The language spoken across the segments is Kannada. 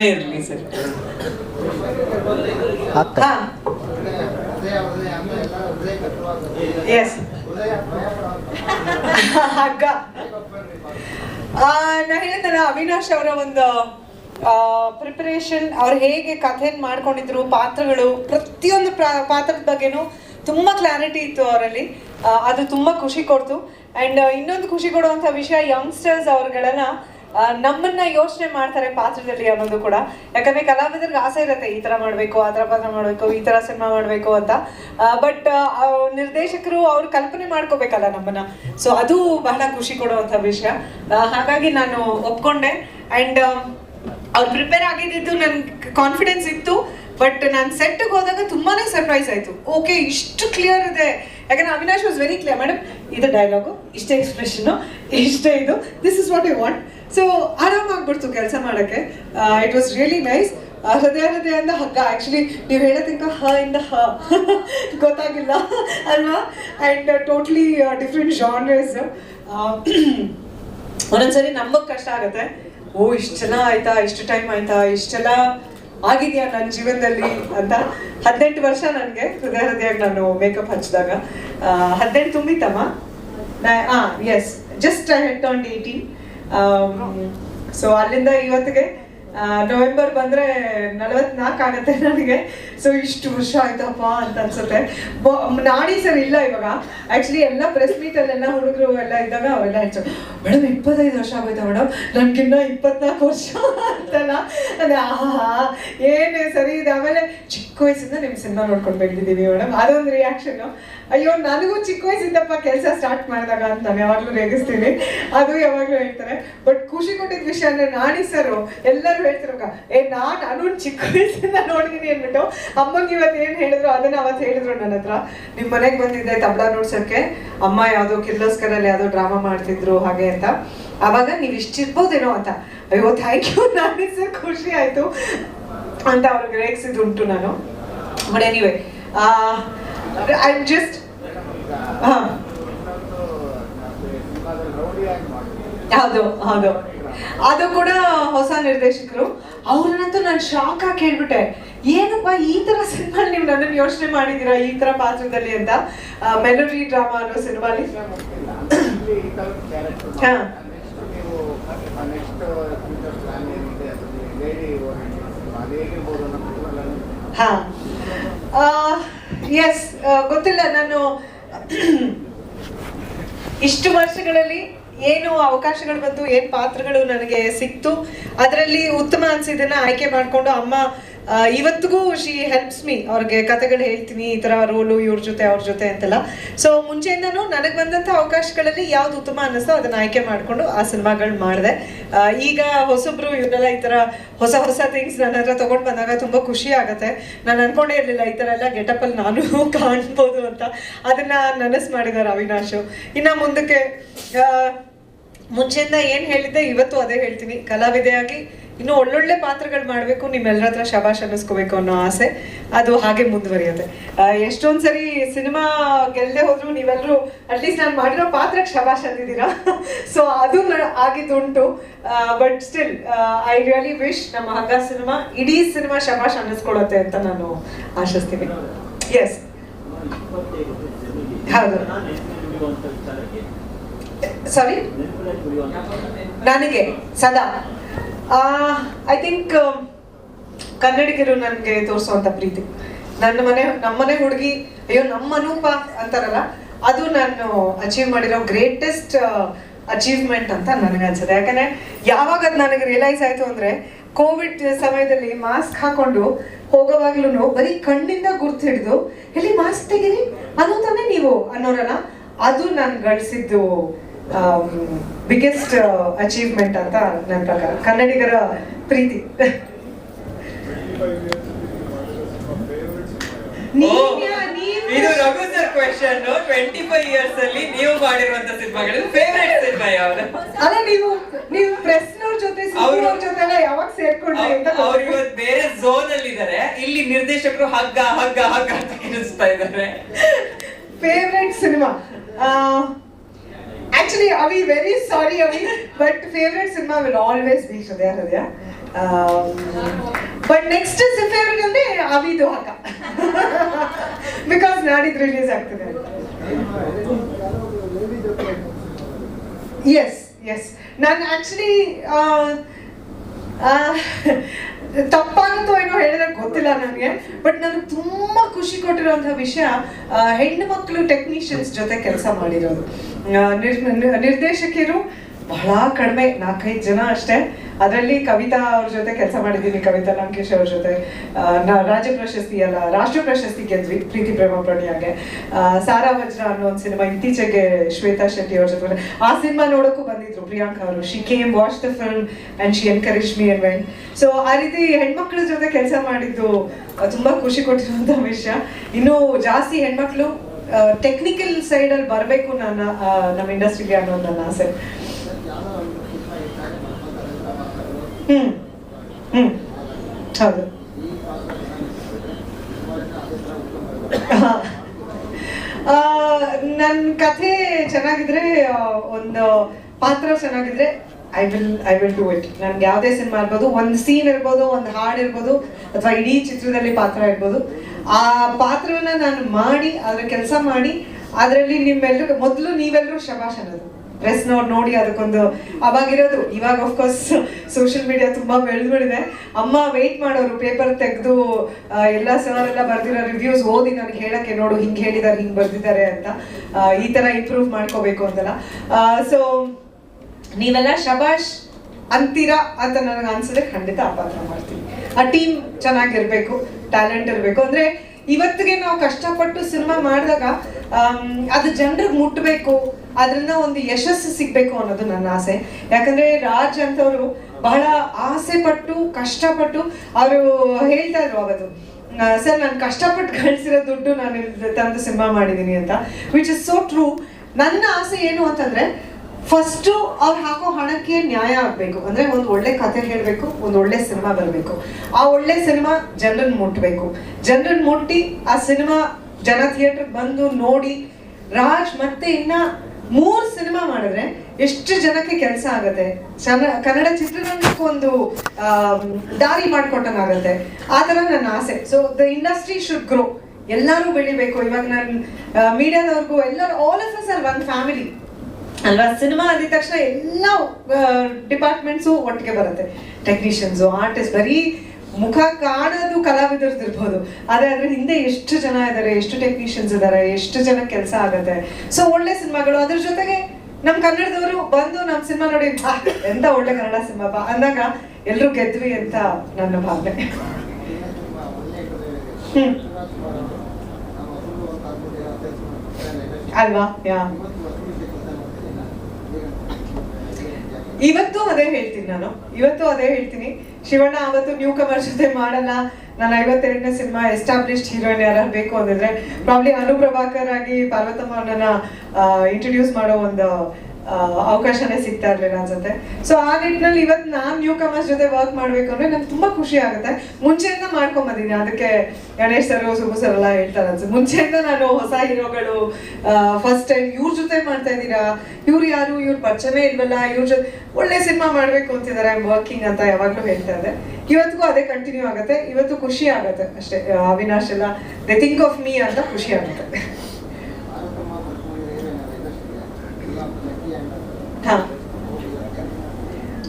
ಇರ್ಲಿ ಸರ್. ಎಸ್ ಹಗ್ಗ ಆ, ನಾ ಹೇಳಿದ್ನಲ್ಲ ಅವಿನಾಶ್ ಅವರ ಒಂದು ಪ್ರಿಪರೇಷನ್ ಅವ್ರು ಹೇಗೆ ಕಥೆನ್ ಮಾಡ್ಕೊಂಡಿದ್ರು ಪಾತ್ರಗಳು ಪ್ರತಿಯೊಂದು ಪಾತ್ರದ ಬಗ್ಗೆನೂ ತುಂಬಾ ಕ್ಲಾರಿಟಿ ಇತ್ತು ಅವರಲ್ಲಿ. ಅದು ತುಂಬಾ ಖುಷಿ ಕೊಡ್ತು. ಅಂಡ್ ಇನ್ನೊಂದು ಖುಷಿ ಕೊಡುವಂತ ವಿಷಯ ಯಂಗ್ಸ್ಟರ್ಸ್ ಅವ್ರಗಳನ್ನ ನಮ್ಮನ್ನ ಯೋಚನೆ ಮಾಡ್ತಾರೆ ಪಾತ್ರದಲ್ಲಿ ಅನ್ನೋದು ಕೂಡ. ಯಾಕಂದ್ರೆ ಕಲಾವಿದರಿಗೆ ಆಸೆ ಇರುತ್ತೆ, ಈ ತರ ಮಾಡ್ಬೇಕು, ಆ ತರ ಪಾತ್ರ ಮಾಡ್ಬೇಕು, ಈ ತರ ಸಿನಿಮಾ ಮಾಡ್ಬೇಕು ಅಂತ. ಬಟ್ ನಿರ್ದೇಶಕರು ಅವ್ರು ಕಲ್ಪನೆ ಮಾಡ್ಕೋಬೇಕಲ್ಲ ನಮ್ಮನ್ನ. ಸೊ ಅದು ಬಹಳ ಖುಷಿ ಕೊಡುವಂತ ವಿಷಯ. ಹಾಗಾಗಿ ನಾನು ಒಪ್ಕೊಂಡೆ. ಅಂಡ್ ಅವ್ರು ಪ್ರಿಪೇರ್ ಆಗಿದ್ದು ನನ್ಗೆ ಕಾನ್ಫಿಡೆನ್ಸ್ ಇತ್ತು. ಬಟ್ ನಾನು ಸೆಟ್ಗೆ ಹೋದಾಗ ತುಂಬಾನೇ ಸರ್ಪ್ರೈಸ್ ಆಯ್ತು. ಓಕೆ ಇಷ್ಟು ಕ್ಲಿಯರ್ ಇದೆ. ಯಾಕಂದ್ರೆ Avinash was very clear madam ಇದು ಡೈಲಾಗು ಇಷ್ಟೇ ಎಕ್ಸ್ಪ್ರೆಷನ್ ಇಷ್ಟೇ ಇದು. This is what you want so ಆರಾಮಾಗ್ಬಿಡ್ತು ಕೆಲಸ ಮಾಡೋಕ್ಕೆ. ಇಟ್ ವಾಸ್ ರಿಯಲಿ ನೈಸ್ ಹೃದಯ ಹೃದಯ ಅಂದ ಹಗ್ಗ. ಆ್ಯಕ್ಚುಲಿ ನೀವು ಹೇಳೋ ತನಕ ಹ ಇಂದ ಹ. ಗೊತ್ತಾಗಿಲ್ಲ ಅಲ್ವಾ? ಆ್ಯಂಡ್ ಟೋಟ್ಲಿ ಡಿಫ್ರೆಂಟ್ ಜಾನ್ರೇಸ್ ಒಂದೊಂದ್ಸರಿ ನಮಗೆ ಕಷ್ಟ ಆಗುತ್ತೆ. ಓ ಇಷ್ಟೆಲ್ಲ ಆಯ್ತಾ, ಇಷ್ಟು ಟೈಮ್ ಆಯ್ತಾ ಇಷ್ಟೆಲ್ಲ ಆಗಿದೆಯಾ ನನ್ನ ಜೀವನದಲ್ಲಿ ಅಂತ ಹದಿನೆಂಟು ವರ್ಷ ನನಗೆ ಹೃದಯ ಹೃದಯಕ್ಕೆ ನಾನು ಮೇಕಪ್ ಹಚ್ಚಿದಾಗ. ಹದಿನೆಂಟು ತುಂಬಿತಮ್ಮ yes just I had on eighteen so ಅಲ್ಲಿಂದ ಇವತ್ತಿಗೆ ನವೆಂಬರ್ ಬಂದ್ರೆ ನಲವತ್ನಾಲ್ಕು ಆಗುತ್ತೆ ನನಗೆ. ಸೊ ಇಷ್ಟು ವರ್ಷ ಆಯ್ತಪ್ಪ ಅಂತ ಅನ್ಸುತ್ತೆ. ನಾಡಿ ಸರ್ ಇಲ್ಲ ಇವಾಗ. ಆಕ್ಚುಲಿ ಎಲ್ಲ ಪ್ರೆಸ್ ಮೀಟ್ ಅಲ್ಲೆಲ್ಲ ಹುಡುಗರು ಎಲ್ಲ ಇದ್ದಾಗ ಅವೆಲ್ಲ ಹೆಚ್ಚು. ಮೇಡಮ್ ಇಪ್ಪತ್ತೈದು ವರ್ಷ ಆಗೋಯ್ತಾ ಮೇಡಮ್ ನನ್ಗಿನ್ನ ಇಪ್ಪತ್ನಾಲ್ಕು ವರ್ಷ ಅಂತಲ್ಲ. ಅದೇ ಆಹಾ, ಏನೇ ಸರಿ ಇದೆ. ಆಮೇಲೆ ವಯಸ್ಸಿಂದ ನಿಮ್ಮ ಸಿನಿಮಾ ನೋಡ್ಕೊಂಡು ಬೆಳೆದಿದ್ದೀವಿ ಮೇಡಮ್. ಅದೊಂದು ರಿಯಾಕ್ಷನ್ ಅಯ್ಯೋ, ನನಗೂ ಚಿಕ್ಕ ವಯಸ್ಸಿಂದಪ್ಪ ಕೆಲಸ ಸ್ಟಾರ್ಟ್ ಮಾಡಿದಾಗ ಅಂತ ಯಾವಾಗಲೂ ರೇಗಿಸ್ತೀನಿ. ಅದು ಯಾವಾಗಲೂ ಹೇಳ್ತಾರೆ. ಬಟ್ ಖುಷಿ ಕೊಟ್ಟಿದ್ದ ವಿಷಯ ಅಂದ್ರೆ ನಾನಿ ಸರ್ ಎಲ್ಲರೂ ಹೇಳ್ತಿರೋಗ ಏ, ನಾನು ಅನು ಚಿಕ್ಕ ವಯಸ್ಸಿಂದ ನೋಡಿದೀನಿ ಅಂದ್ಬಿಟ್ಟು ಅಮ್ಮಂಗೆ ಇವತ್ತು ಏನು ಹೇಳಿದ್ರು, ಅದನ್ನ ಅವತ್ತು ಹೇಳಿದ್ರು ನನ್ನ ಹತ್ರ. ನಿಮ್ಮ ಮನೆಗೆ ಬಂದಿದ್ದೆ ತಬಲಾ ನೋಡ್ಸೋಕ್ಕೆ ಅಮ್ಮ ಯಾವುದೋ ಕಿರ್ಲೋಸ್ಕರಲ್ಲಿ ಯಾವುದೋ ಡ್ರಾಮಾ ಮಾಡ್ತಿದ್ರು, ಹಾಗೆ ಅಂತ. ಅವಾಗ ನೀವು ಇಷ್ಟಿರ್ಬೋದೇನೋ ಅಂತ. ಅಯ್ಯೋ ಥ್ಯಾಂಕ್ ಯು ನಾನೇ ಸರ್ ಖುಷಿ ಆಯ್ತು. ಅಂತ ಅವ್ರಿಗೆ ರೇಗಿಸಿದುಂಟು ನಾನು. ಬಟ್ ಎನಿವೆ ಐ ಜಸ್ಟ್ ಹಾಂ. ಹೌದು ಹೌದು. ಅದು ಕೂಡ ಹೊಸ ನಿರ್ದೇಶಕರು. ಅವ್ರನ್ನಂತೂ ನಾನು ಶಾಕ್ ಆಗಿ ಹೇಳ್ಬಿಟ್ಟೆ ಏನಪ್ಪ ಈ ತರ ಸಿನಿಮಾ ನೀವು ನನ್ನನ್ನು ಯೋಚನೆ ಮಾಡಿದೀರಾ ಈ ತರ ಪಾತ್ರದಲ್ಲಿ ಅಂತ? ಮೆಲೋಡಿ ಡ್ರಾಮಾ ಅನ್ನೋ ಸಿನಿಮಾಲಿ ಎಸ್ ಗೊತ್ತಿಲ್ಲ, ನಾನು ಇಷ್ಟು ವರ್ಷಗಳಲ್ಲಿ ಏನು ಅವಕಾಶಗಳು ಬಂತು ಏನು ಪಾತ್ರಗಳು ನನಗೆ ಸಿಕ್ತು, ಅದರಲ್ಲಿ ಉತ್ತಮ ಅನ್ಸಿದ್ದನ್ನ ಆಯ್ಕೆ ಮಾಡಿಕೊಂಡು ಅಮ್ಮ ಇವತ್ತಿಗೂ ಶಿ ಹೆಲ್ಪ್ಸ್ ಮೀ ಅವ್ರಿಗೆ ಕತೆಗಳು ಹೇಳ್ತೀನಿ, ಈ ಥರ ರೋಲು, ಇವ್ರ ಜೊತೆ, ಅವ್ರ ಜೊತೆ ಅಂತೆಲ್ಲ. ಸೊ ಮುಂಚೆಯಿಂದನೂ ನನಗೆ ಬಂದಂಥ ಅವಕಾಶಗಳಲ್ಲಿ ಯಾವ್ದು ಉತ್ತಮ ಅನ್ನಿಸ್ತೋ ಅದನ್ನ ಆಯ್ಕೆ ಮಾಡಿಕೊಂಡು ಆ ಸಿನಿಮಾಗಳು ಮಾಡಿದೆ. ಈಗ ಹೊಸಬ್ರು ಇವರೆಲ್ಲ ಈ ಥರ ಹೊಸ ಹೊಸ ಥಿಂಗ್ಸ್ ನನ್ನ ಹತ್ರ ತೊಗೊಂಡು ಬಂದಾಗ ತುಂಬ ಖುಷಿ ಆಗುತ್ತೆ. ನಾನು ಅನ್ಕೊಂಡೇ ಇರಲಿಲ್ಲ, ಈ ಥರ ಎಲ್ಲ ಗೆಟಪಲ್ಲಿ ನಾನು ಕಾಣ್ಬೋದು ಅಂತ. ಅದನ್ನ ನನಸು ಮಾಡಿದ್ದಾರೆ ಅವಿನಾಶು. ಇನ್ನು ಮುಂದಕ್ಕೆ ಮುಂಚೆಯಿಂದ ಏನು ಹೇಳಿದ್ದೆ ಇವತ್ತು ಅದೇ ಹೇಳ್ತೀನಿ. ಕಲಾವಿದೆಯಾಗಿ ಇನ್ನು ಒಳ್ಳೊಳ್ಳೆ ಪಾತ್ರಗಳು ಮಾಡಬೇಕು ನಿಮ್ಮೆಲ್ಲರ ಹತ್ರ ಶಬಾಷ್ ಅನ್ನಿಸ್ಕೋಬೇಕು ಅನ್ನೋ ಆಸೆ. ಅದು ಹಾಗೆ ಮುಂದುವರಿಯುತ್ತೆ. ಎಷ್ಟೊಂದ್ಸರಿ ಎಷ್ಟೊಂದ್ ಸರಿ ಸಿನಿಮಾ ಗೆಲ್ಲದೆ ಹೋದ್ರು ನೀವೆಲ್ಲರೂ ಅಟ್ಲೀಸ್ಟ್ ನಾನು ಮಾಡಿರೋ ಪಾತ್ರಕ್ಕೆ ಶಬಾಷ್ ಅಂದಿದ್ದೀರಾ? ಸೊ ಅದು ಆಗಿದ್ದುಂಟು. But still I really wish ನಮ್ಮ ಹಗ್ಗ ಸಿನಿಮಾ ಇಡೀ ಸಿನಿಮಾ ಶಬಾಷ್ ಅನ್ನಿಸ್ಕೊಳ್ಳುತ್ತೆ ಅಂತ ನಾನು ಆಶಿಸ್ತೀನಿ. ಎಸ್ ಹೌದು. ಸಾರಿ ನನಗೆ ಸದಾ. ಐ ಥಿಂಕ್ ಕನ್ನಡಿಗರು ನನಗೆ ತೋರಿಸುವಂಥ ಪ್ರೀತಿ. ನನ್ನ ಮನೆ ನಮ್ಮನೆ ಹುಡುಗಿ, ಅಯ್ಯೋ, ನಮ್ಮ ಅನೂಪ ಅಂತಾರಲ್ಲ, ಅದು ನಾನು ಅಚೀವ್ ಮಾಡಿರೋ ಗ್ರೇಟೆಸ್ಟ್ ಅಚೀವ್ಮೆಂಟ್ ಅಂತ ನನಗೆ ಅನ್ಸುತ್ತೆ ಯಾಕಂದ್ರೆ ಯಾವಾಗ ಅದು ನನಗೆ ರಿಯಲೈಸ್ ಆಯ್ತು ಅಂದ್ರೆ ಕೋವಿಡ್ ಸಮಯದಲ್ಲಿ ಮಾಸ್ಕ್ ಹಾಕೊಂಡು ಹೋಗೋವಾಗ್ಲೂ ಬರೀ ಕಣ್ಣಿಂದ ಗುರ್ತು ಹಿಡಿದು, ಎಲ್ಲಿ ಮಾಸ್ಕ್ ತೆಗೀರಿ? ಅನ್ನೋ ತಾನೇ ನೀವು ಅನ್ನೋರಲ್ಲ, ಅದು ನಾನು ಗಳಿಸಿದ್ದು ಬಿಗ್ಗೆಸ್ಟ್ ಅಚೀವ್ಮೆಂಟ್ ಅಂತ ನನ್ನ ಪ್ರಕಾರ. ಕನ್ನಡಿಗರ ಪ್ರೀತಿ. ಇದು Raghu sir question twenty five years ಅಲ್ಲಿ ನೀವು ಮಾಡಿರುವಂತ ಸಿನಿಮಾಗಳಲ್ಲಿ ಫೇವರೇಟ್ ಸಿನಿಮಾ ಯಾವ್ದು? ಅಲ್ಲ ನೀವು ನೀವು ಪ್ರೆಸ್ನವ್ರ ಜೊತೆ ಅವ್ರು- ಜೊತೆ ಯಾವಾಗ ಸೇರ್ಕೊಂಡ್ರಿ ಅಂತ ಅವ್ರು. ಇವತ್ತು ಬೇರೆ ಝೋನ್ ಅಲ್ಲಿ ಇದಾರೆ. ಇಲ್ಲಿ ನಿರ್ದೇಶಕರು ಹಗ್ಗ ಹಗ್ಗ ಹಗ್ಗ ಅಂತ ಕೇಳಿಸ್ತಾ ಇದ್ದಾರೆ favourite cinema ಆಕ್ಚುಲಿ ಅವಿ ವೆರಿ ಸಾರಿ ಅವಿ but favourite cinema will always be Hrudaya Hrudaya but next favourite ಅಂದ್ರೆ ಅವಿದು ಹಾಕ ಬಿಕಾಸ್ ನಾಡಿದ್ದು ರಿಲೀಸ್ ಆಗ್ತದೆ ಎಸ್ ಎಸ್ ನಾನು ಆಕ್ಚುಲಿ ತಪ್ಪಾಗುತ್ತೋ ಏನೋ ಹೇಳಿದ್ರೆ ಗೊತ್ತಿಲ್ಲ ನನಗೆ. ಬಟ್ ನನಗೆ ತುಂಬಾ ಖುಷಿ ಕೊಟ್ಟಿರುವಂತಹ ವಿಷಯ ಹೆಣ್ಣು ಮಕ್ಕಳು ಟೆಕ್ನಿಷಿಯನ್ಸ್ ಜೊತೆ ಕೆಲಸ ಮಾಡಿರೋದು. ನಿರ್ದೇಶಕಿಯರು ಬಹಳ ಕಡಿಮೆ ನಾಲ್ಕೈದು ಜನ ಅಷ್ಟೇ. ಅದರಲ್ಲಿ ಕವಿತಾ ಅವ್ರ ಜೊತೆ ಕೆಲಸ ಮಾಡಿದ್ದೀನಿ, ಕವಿತಾ ಲಂಕೇಶ್ ಅವ್ರ ಜೊತೆ. ರಾಜ್ಯ ಪ್ರಶಸ್ತಿ ಅಲ್ಲ ರಾಷ್ಟ್ರ ಪ್ರಶಸ್ತಿ ಗೆದ್ವಿ, ಪ್ರೀತಿ ಪ್ರೇಮ ಪ್ರಣಯಾಗೆ ಸಾರಾ ವಜ್ರ ಅನ್ನೋ ಒಂದು ಸಿನಿಮಾ ಇತ್ತೀಚೆಗೆ ಶ್ವೇತಾ ಶೆಟ್ಟಿ ಅವ್ರ ಜೊತೆ ಆ ಸಿನಿಮಾ ನೋಡೋಕ್ಕೂ ಬಂದಿದ್ರು ಪ್ರಿಯಾಂಕಾ ಅವರು. She came watch the film and she encourage me and went so ಆ ರೀತಿ ಹೆಣ್ಮಕ್ಳ ಜೊತೆ ಕೆಲಸ ಮಾಡಿದ್ದು ತುಂಬಾ ಖುಷಿ ಕೊಟ್ಟಿರುವಂತ ವಿಷಯ. ಇನ್ನು ಜಾಸ್ತಿ ಹೆಣ್ಮಕ್ಳು ಟೆಕ್ನಿಕಲ್ ಸೈಡಲ್ಲಿ ಬರಬೇಕು ನನ್ನ ನಮ್ಮ ಇಂಡಸ್ಟ್ರಿಗೆ ಅನ್ನೋದು ನನ್ನ ಆಸೆ. ಹ್ಮ್. ಹ್ಮ್. ಹೌದು. ನನ್ನ ಕಥೆ ಚೆನ್ನಾಗಿದ್ರೆ ಒಂದು ಪಾತ್ರ ಚೆನ್ನಾಗಿದ್ರೆ I will I will do it ನನ್ಗೆ ಯಾವುದೇ ಸಿನಿಮಾ ಇರ್ಬೋದು, ಒಂದು ಸೀನ್ ಇರ್ಬೋದು, ಒಂದು ಹಾಡು ಇರ್ಬೋದು, ಅಥವಾ ಇಡೀ ಚಿತ್ರದಲ್ಲಿ ಪಾತ್ರ ಇರ್ಬೋದು. ಆ ಪಾತ್ರವನ್ನ ನಾನು ಮಾಡಿ, ಅದರ ಕೆಲಸ ಮಾಡಿ, ಅದರಲ್ಲಿ ನಿಮ್ಮೆಲ್ಲರೂ ಮೊದಲು ನೀವೆಲ್ಲರೂ ಶಬಾಷ್ ಅನ್ನೋದು. ಪ್ರೆಸ್ ನೋಡಿ ನೋಡಿ ಅದಕ್ಕೊಂದು ಅವಾಗಿರೋದು. ಇವಾಗ ಅಫ್ಕೋರ್ಸ್ ಸೋಷಿಯಲ್ ಮೀಡಿಯಾ ತುಂಬಾ ಬೆಳೆದ್ಬಿಡಿದೆ ಅಮ್ಮ ವೆಯ್ಟ್ ಮಾಡೋರು ಪೇಪರ್ ತೆಗೆದು ಎಲ್ಲ ಸರ್ ಎಲ್ಲ ಬರ್ದಿರೋ ರಿವ್ಯೂಸ್ ಓದಿ ನನಗೆ ಹೇಳಕ್ಕೆ ನೋಡು, ಹಿಂಗೆ ಹೇಳಿದ್ದಾರೆ ಹಿಂಗೆ ಬರ್ದಿದ್ದಾರೆ ಅಂತ. ಈ ತರ ಇಂಪ್ರೂವ್ ಮಾಡ್ಕೋಬೇಕು ಅಂತಲ್ಲ ಸೊ ನೀವೆಲ್ಲ ಶಬಾಷ್ ಅಂತೀರಾ ಅಂತ ನನಗೆ ಅನ್ಸಿದ್ರೆ ಖಂಡಿತ ಅಪಾತ್ರ ಪಾತ್ರ ಮಾಡ್ತೀನಿ. ಆ ಟೀಮ್ ಚೆನ್ನಾಗಿರ್ಬೇಕು ಟ್ಯಾಲೆಂಟ್ ಇರಬೇಕು. ಅಂದ್ರೆ ಇವತ್ತಿಗೆ ನಾವು ಕಷ್ಟಪಟ್ಟು ಸಿನಿಮಾ ಮಾಡಿದಾಗ ಅದು ಜನರಿಗೆ ಮುಟ್ಟಬೇಕು ಅದರಿಂದ ಒಂದು ಯಶಸ್ಸು ಸಿಗ್ಬೇಕು ಅನ್ನೋದು ನನ್ನ ಆಸೆ. ಯಾಕಂದ್ರೆ ರಾಜ್ ಅಂತವರು ಬಹಳ ಆಸೆ ಪಟ್ಟು ಕಷ್ಟಪಟ್ಟು ಅವರು ಹೇಳ್ತಾ ಇದ್ರು ಅವತ್ತು ಸರ್, ನಾನು ಕಷ್ಟಪಟ್ಟು ಗಳಿಸಿರೋ ದುಡ್ಡು ನಾನು ತಂದು ಸಿನಿಮಾ ಮಾಡಿದ್ದೀನಿ ಅಂತ ವಿಚ್ ಇಸ್ ಸೋ ಟ್ರೂ ನನ್ನ ಆಸೆ ಏನು ಅಂತಂದ್ರೆ ಫಸ್ಟು ಅವ್ರು ಹಾಕೋ ಹಣಕ್ಕೆ ನ್ಯಾಯ ಆಗಬೇಕು. ಅಂದ್ರೆ ಒಂದು ಒಳ್ಳೆ ಕಥೆ ಹೇಳಬೇಕು, ಒಂದು ಒಳ್ಳೆ ಸಿನಿಮಾ ಬರಬೇಕು. ಆ ಒಳ್ಳೆ ಸಿನಿಮಾ ಜನರನ್ನ ಮುಟ್ಟಬೇಕು ಜನರನ್ನ ಮುಟ್ಟಿ ಆ ಸಿನಿಮಾ ಜನ ಥಿಯೇಟರ್ ಬಂದು ನೋಡಿ ರಾಜ್ ಮತ್ತೆ ಇನ್ನ ಮೂರು ಸಿನಿಮಾ ಮಾಡಿದ್ರೆ ಎಷ್ಟು ಜನಕ್ಕೆ ಕೆಲಸ ಆಗತ್ತೆ? ಕನ್ನಡ ಚಿತ್ರರಂಗಕ್ಕೆ ಒಂದು ದಾರಿ ಮಾಡ್ಕೊಟ್ಟಂಗಾಗತ್ತೆ. ಆ ಥರ ನನ್ನ ಆಸೆ. So the industry should grow ಎಲ್ಲರೂ ಬೆಳಿಬೇಕು. ಇವಾಗ ನಾನು ಮೀಡಿಯಾದವ್ರಿಗೂ ಎಲ್ಲರೂ all of us are one family ಅಲ್ವಾ? ಸಿನಿಮಾ ಅಂದಿದ ತಕ್ಷಣ ಎಲ್ಲ ಡಿಪಾರ್ಟ್ಮೆಂಟ್ಸು ಒಟ್ಟಿಗೆ ಬರುತ್ತೆ. ಟೆಕ್ನಿಷಿಯನ್ಸು ಆರ್ಟಿಸ್ಟ್ ಬರೀ ಮುಖ ಕಾಣೋದು ಕಲಾವಿದರದ್ದು ಇರ್ಬೋದು. ಆದರೆ ಅದ್ರ ಹಿಂದೆ ಎಷ್ಟು ಜನ ಇದ್ದಾರೆ ಎಷ್ಟು ಟೆಕ್ನಿಷಿಯನ್ಸ್ ಇದ್ದಾರೆ ಎಷ್ಟು ಜನ ಕೆಲಸ ಆಗುತ್ತೆ. ಸೊ ಒಳ್ಳೆ ಸಿನಿಮಾಗಳು. ಅದ್ರ ಜೊತೆಗೆ ನಮ್ಮ ಕನ್ನಡದವರು ಬಂದು ನಮ್ಮ ಸಿನಿಮಾ ನೋಡಿ "ಆ, ಎಂತ ಒಳ್ಳೆ ಕನ್ನಡ ಸಿನಿಮಾ ಬಾ. ಅಂದಾಗ ಎಲ್ಲರೂ ಗೆದ್ವಿ ಅಂತ ನನ್ನ ಭಾವನೆ. ಅಲ್ವಾ? ಯಾ. ಇವತ್ತು ಅದೇ ಹೇಳ್ತೀನಿ ನಾನು. ಇವತ್ತು ಅದೇ ಹೇಳ್ತೀನಿ. ಶಿವಣ್ಣ, ಅವತ್ತು ನ್ಯೂ ಕಮರ್ ಜೊತೆ ಮಾಡಲ್ಲ. ನಾನು ಐವತ್ತೆರಡನೇ ಸಿನಿಮಾ ಎಸ್ಟಾಬ್ಲಿಷ್ಡ್ ಹೀರೋಯಿನ್ ಯಾರು ಬೇಕು ಅಂದಿದ್ರೆ ಪ್ರಾಬ್ಲಿ ಅನು ಪ್ರಭಾಕರ್ ಆಗಿ ಪಾರ್ವತಮ್ಮ ಇಂಟ್ರೊಡ್ಯೂಸ್ ಮಾಡೋ ಒಂದು ಅವಕಾಶನೇ ಸಿಗ್ತಾ ಇರಲಿಲ್ಲ ಅನ್ಸುತ್ತೆ. ಸೊ ಆ ನಿಟ್ಟಿನಲ್ಲಿ ಇವತ್ತು ನಾನು ನ್ಯೂ ಕಮರ್ಸ್ ಜೊತೆ ವರ್ಕ್ ಮಾಡ್ಬೇಕು ಅಂದ್ರೆ ನಂಗೆ ತುಂಬಾ ಖುಷಿ ಆಗುತ್ತೆ. ಮುಂಚೆಯಿಂದ ಮಾಡ್ಕೊಂಬಂದಿನಿ. ಅದಕ್ಕೆ ಗಣೇಶ್ ಸರ್ ಸುಬು ಸರ್ ಎಲ್ಲ ಹೇಳ್ತಾರೆ ಅನ್ಸುತ್ತೆ. ಮುಂಚೆಯಿಂದ ನಾನು ಹೊಸ ಹೀರೋಗಳು ಫಸ್ಟ್ ಟೈಮ್ ಇವ್ರ ಜೊತೆ ಮಾಡ್ತಾ ಇದ್ದೀರಾ? ಇವ್ರು ಯಾರು? ಇವ್ರ ಪರಿಚಯನೇ ಇಲ್ವಲ್ಲ? ಇವ್ರ ಜೊತೆ ಒಳ್ಳೆ ಸಿನಿಮಾ ಮಾಡ್ಬೇಕು ಅಂತಿದ್ದಾರೆ. ಐ ವರ್ಕಿಂಗ್ ಅಂತ ಯಾವಾಗ್ಲೂ ಹೇಳ್ತಾ ಇದೆ ಇವತ್ತಿಗೂ ಅದೇ ಕಂಟಿನ್ಯೂ ಆಗುತ್ತೆ. ಇವತ್ತು ಖುಷಿ ಆಗುತ್ತೆ ಅಷ್ಟೇ. ಅವಿನಾಶ್ ಎಲ್ಲ ದೇ ಥಿಂಕ್ ಆಫ್ ಮೀ ಅಂತ ಖುಷಿ ಆಗುತ್ತೆ.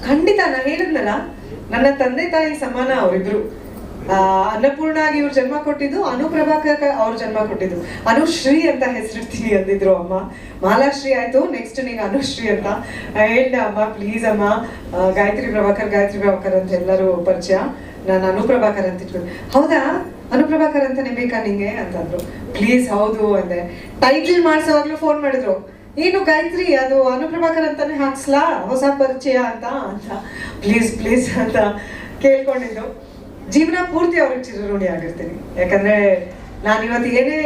ಖಂಡಿತ, ನಾ ಹೇಳಿದ್ನಲ್ಲ, ನನ್ನ ತಂದೆ ತಾಯಿ ಸಮಾನ ಅವರಿಬ್ರು. ಅನ್ನಪೂರ್ಣ ಆಗಿ ಇವ್ರು ಜನ್ಮ ಕೊಟ್ಟಿದ್ದು ಅನುಪ್ರಭಾಕರ್ ಅವ್ರು ಜನ್ಮ ಕೊಟ್ಟಿದ್ದು. ಅನುಶ್ರೀ ಅಂತ ಹೆಸರಿಡ್ತೀನಿ ಅಂದಿದ್ರು ಅಮ್ಮ. ಮಾಲಾಶ್ರೀ ಆಯ್ತು ನೆಕ್ಸ್ಟ್ ನೀನು ಅನುಶ್ರೀ ಅಂತ. ಹೇಳ ಅಮ್ಮ ಪ್ಲೀಸ್ ಅಮ್ಮ. ಗಾಯತ್ರಿ ಪ್ರಭಾಕರ್ ಗಾಯತ್ರಿ ಪ್ರಭಾಕರ್ ಅಂತ ಎಲ್ಲರೂ ಪರಿಚಯ. ನಾನು ಅನುಪ್ರಭಾಕರ್ ಅಂತ ಇಟ್ಕೊಂಡು. ಹೌದಾ? ಅನುಪ್ರಭಾಕರ್ ಅಂತಾನೆ ಬೇಕಾ ನಿಂಗೆ? ಅಂತಂದ್ರು. ಪ್ಲೀಸ್ ಹೌದು ಅಂದೆ. ಟೈಟಲ್ ಮಾಡಿಸೋವಾಗ್ಲೂ ಫೋನ್ ಮಾಡಿದ್ರು. ಏನು ಗಾಯತ್ರಿ, ಅದು ಅನುಪ್ರಭಾಕರ್ ಅಂತಾನೆ ಹಾಕ್ಸ್ಲಾ? ಹೊಸ ಪರಿಚಯ ಅಂತ ಅಂತ. ಪ್ಲೀಸ್ ಪ್ಲೀಸ್ ಅಂತ ಕೇಳ್ಕೊಂಡಿದ್ದು. ಜೀವನ ಪೂರ್ತಿ ಅವ್ರಿಗೆ ಚಿರಋಣಿ ಆಗಿರ್ತೀನಿ. ಯಾಕಂದ್ರೆ ನಾನು ಇವತ್ತು ಏನೇ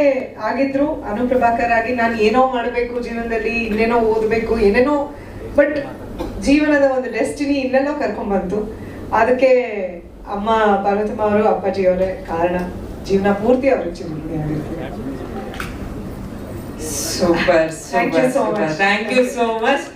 ಆಗಿದ್ರು ಅನುಪ್ರಭಾಕರ್ ಆಗಿ ನಾನು ಏನೋ ಮಾಡಬೇಕು ಜೀವನದಲ್ಲಿ, ಇನ್ನೇನೋ ಓದಬೇಕು, ಏನೇನೋ, ಬಟ್ ಜೀವನದ ಒಂದು ಡೆಸ್ಟಿನಿ ಇಲ್ಲೆಲ್ಲೋ ಕರ್ಕೊಂಡ್ಬಂತು ಅದಕ್ಕೆ ಅಮ್ಮ ಪಾರ್ವತಮ್ಮ ಅವರು ಅಪ್ಪಾಜಿ ಅವರೇ ಕಾರಣ. ಜೀವನ ಪೂರ್ತಿ ಅವ್ರಿಗೆ ಚಿರಋಣಿ ಆಗಿರ್ತೀನಿ. Super, super, Thank you so super. much. Thank you so much.